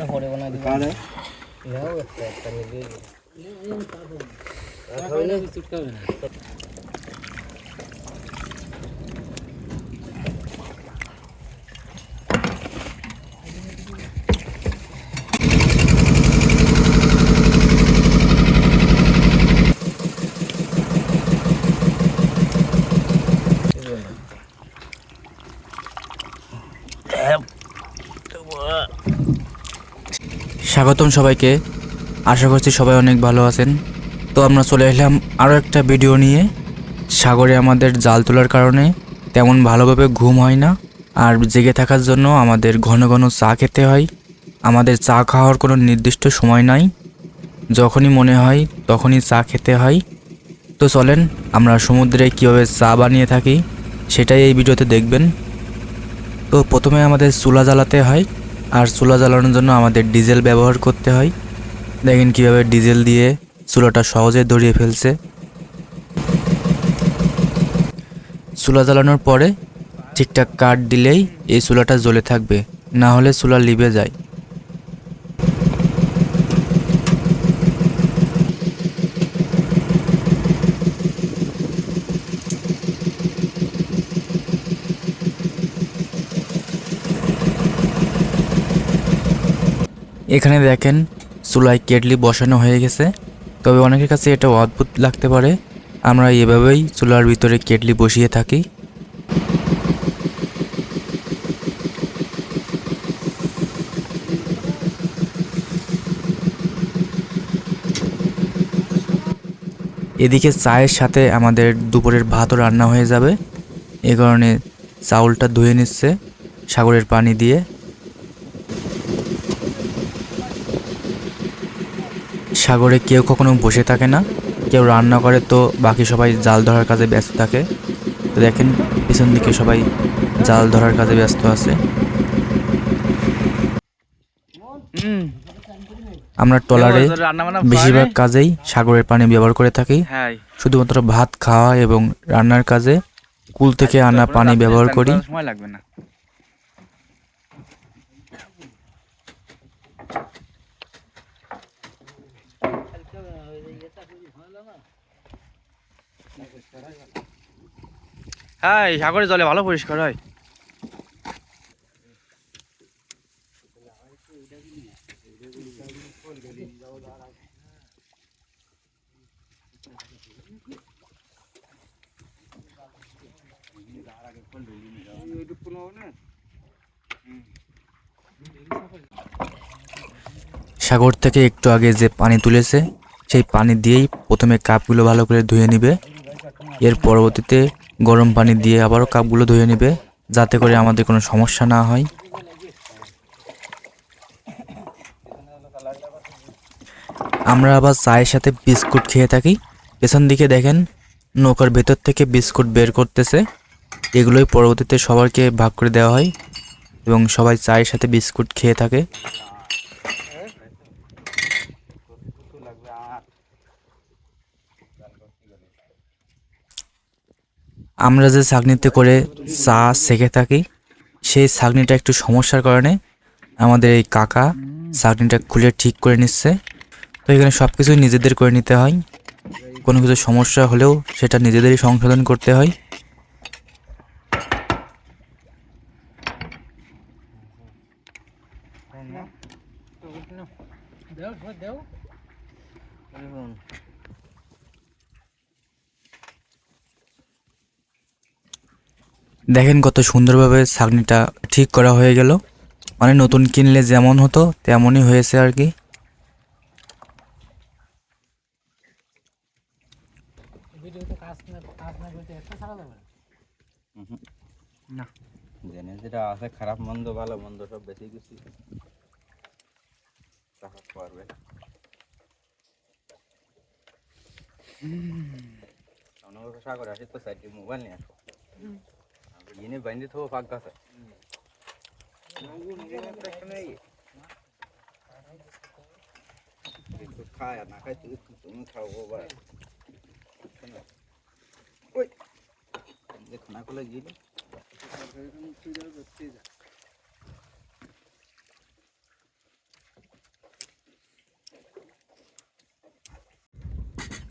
একটা পরে বানাই দিবা কারে নাও একটা একটা মিলিয়ে স্বাগতম সবাইকে। আশা করছি সবাই অনেক ভালো আছেন। তো আমরা চলে এলাম আরও একটা ভিডিও নিয়ে। সাগরে আমাদের জাল তোলার কারণে তেমন ভালোভাবে ঘুম হয় না আর জেগে থাকার জন্য আমাদের ঘন ঘন চা খেতে হয়। আমাদের চা খাওয়ার কোনো নির্দিষ্ট সময় নাই। যখনই মনে হয় তখনই চা খেতে হয়। তো চলেন, আমরা সমুদ্রে কীভাবে চা বানিয়ে থাকি সেটাই এই ভিডিওতে দেখবেন। তো প্রথমে আমাদের চুলা জ্বালাতে হয়। আর চুলা জ্বালানোর জন্য আমাদের ডিজেল ব্যবহার করতে হয়। দেখেন কীভাবে ডিজেল দিয়ে চুলাটা সহজে ধরিয়ে ফেলছে। চুলা জ্বালানোর পরে ঠিকঠাক কাঠ দিলেই এই চুলাটা জ্বলে থাকবে, না হলে চুলা লিবে যায়। এখানে দেখেন চুলায় কেটলি বসানো হয়ে গেছে। তবে অনেকের কাছে এটা অদ্ভুত লাগতে পারে। আমরা এভাবেই চুলার ভিতরে কেটলি বসিয়ে থাকি। এদিকে চায়ের সাথে আমাদের দুপুরের ভাতও রান্না হয়ে যাবে। এ কারণে চাউলটা ধুয়ে নিচ্ছে সাগরের পানি দিয়ে। সাগরে কেউ কখনো বসে থাকে না। কেউ রান্না করে তো বাকি সবাই জাল ধরার কাজে ব্যস্ত থাকে। তো দেখেন পিছন দিকে সবাই জাল ধরার কাজে ব্যস্ত আছে। আমরা ট্রলারে বেশিরভাগ কাজেই সাগরের পানি ব্যবহার করে থাকি। হ্যাঁ। শুধুমাত্র ভাত খাওয়া এবং রান্নার কাজে কুল থেকে আনা পানি ব্যবহার করি সময় লাগবে না হ্যাঁ এই সাগরের জলে ভালো পরিষ্কার হয়। সাগর থেকে একটু আগে যে পানি তুলেছে সেই পানি দিয়েই প্রথমে কাপগুলো ভালো করে ধুয়ে নিবে। এর পরবর্তীতে গরম পানি দিয়ে আবারও কাপগুলো ধুয়ে নেবে, যাতে করে আমাদের কোনো সমস্যা না হয়। আমরা আবার চায়ের সাথে বিস্কুট খেয়ে থাকি। পেছন দিকে দেখেন, নৌকার ভেতর থেকে বিস্কুট বের করতেছে। এগুলোই পরবর্তীতে সবাইকে ভাগ করে দেওয়া হয় এবং সবাই চায়ের সাথে বিস্কুট খেয়ে থাকে। আমরা যে ছাগনিতে করে চা সেকে থাকি, সেই ছাগনিটা একটু সমস্যার কারণে আমাদের এই কাকা ছাগনিটা খুলে ঠিক করে নিচ্ছে। তো এখানে সব কিছুই নিজেদের করে নিতে হয়। কোনো কিছু সমস্যা হলেও সেটা নিজেদেরই সংশোধন করতে হয়। দেখেন কত সুন্দরভাবে ছাগনিটা ঠিক করা হয়ে গেল। মানে নতুন কিনলে যেমন হতো তেমনই হয়েছে আর কি। জেনে যেটা আছে খারাপ মন্দ ভালো মন্দ সব বেশি কিছু। টাকা পারবে। সাগর আসি তো সাইডে মোবাইল নিয়ে আসো Yeni bende to ufak kasa. Kaya nak kaya tu tu tu kau bawa. Oi, ini kena kau lagi ni.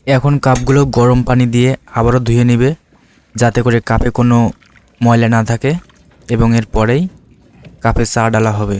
এখন কাপগুলো গরম পানি দিয়ে আবারও ধুয়ে নেবে যাতে করে কাপে কোনো ময়লা না থাকে এবং এরপরেই কাপে চা ডালা হবে।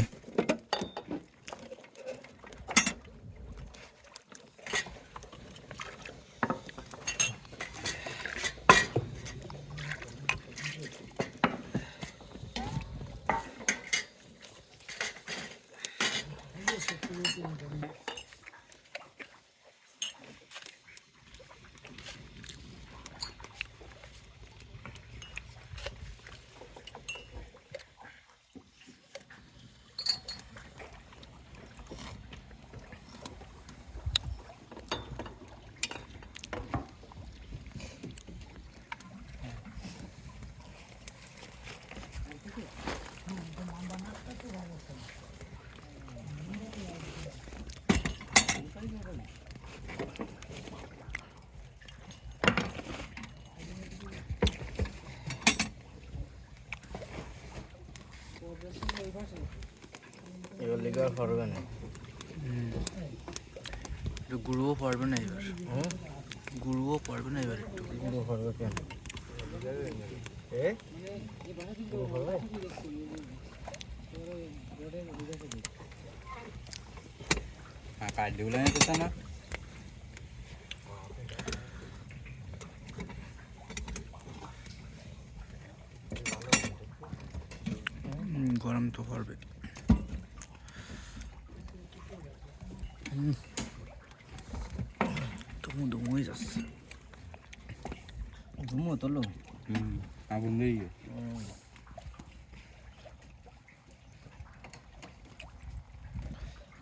এবার লেগে পারবে না। গুরুও পারবে না এবার। হুম গুরুও পারবে না এবার একটু। গুঁড়ো পারবে কেন? এ? গুঁড়ো পারবে হ্যাঁ কার্ডগুলো নিতে না তো পারবে তুমু দুমুই যাচ্ছে ধুমো তোলো হুম আগুন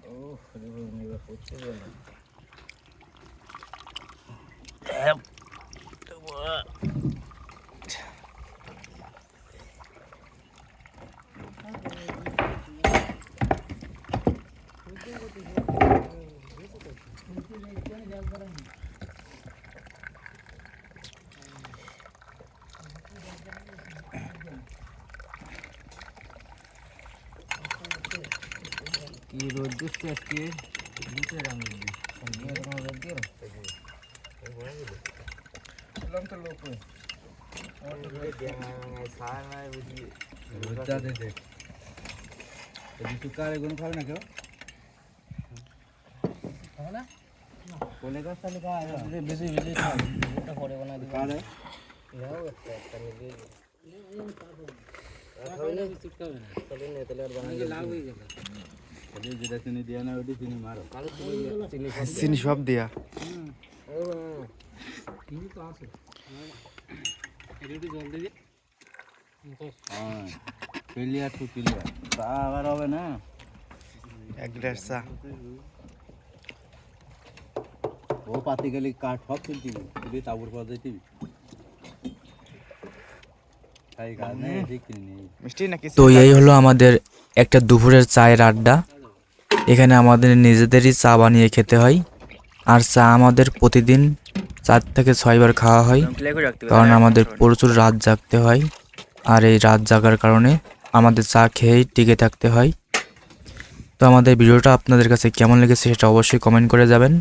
ও হচ্ছে না কি রোদ দিচ্ছে আজকে দিতে রাম রোদ দিয়ে রোজা দে দেখ তুই কার এগুলো খাবে না কেউ কোলে গাছ তাহলে কা বেশি বেশি এটা পরে বানা দিবা কার নাও একটা একটা মিলিয়ে চলে নে তাহলে আর বানা লাভ হয়ে গেল তাহলে যেটা চিনি দিয়ে না ওটি চিনি মারো। চিনি চিনি সব দিয়া। হ্যাঁ ক্লিয়ার টু ক্লিয়ার তা আবার হবে না? এক গ্লাস চা। ও পাতি গেলে কাঠ সব তুলতিবি তুলি তাবুর পর তো এই হলো আমাদের একটা দুপুরের চায়ের আড্ডা। এখানে আমাদের নিজেদেরই চা বানিয়ে খেতে হয়। আর চা আমাদের প্রতিদিন চার থেকে ছয়বার খাওয়া হয়, কারণ আমাদের প্রচুর রাত জাগতে হয়। আর এই রাত জাগার কারণে আমাদের চা খেয়েই টিকে থাকতে হয়। তো আমাদের ভিডিওটা আপনাদের কাছে কেমন লেগেছে সেটা অবশ্যই কমেন্ট করে যাবেন।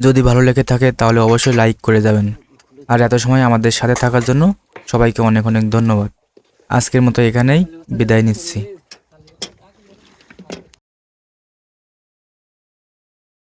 যদি ভালো লেগে থাকে তাহলে অবশ্যই লাইক করে যাবেন। আর এত সময় আমাদের সাথে থাকার জন্য সবাইকে অনেক অনেক ধন্যবাদ। আজকের মতো এখানেই বিদায় নিচ্ছি।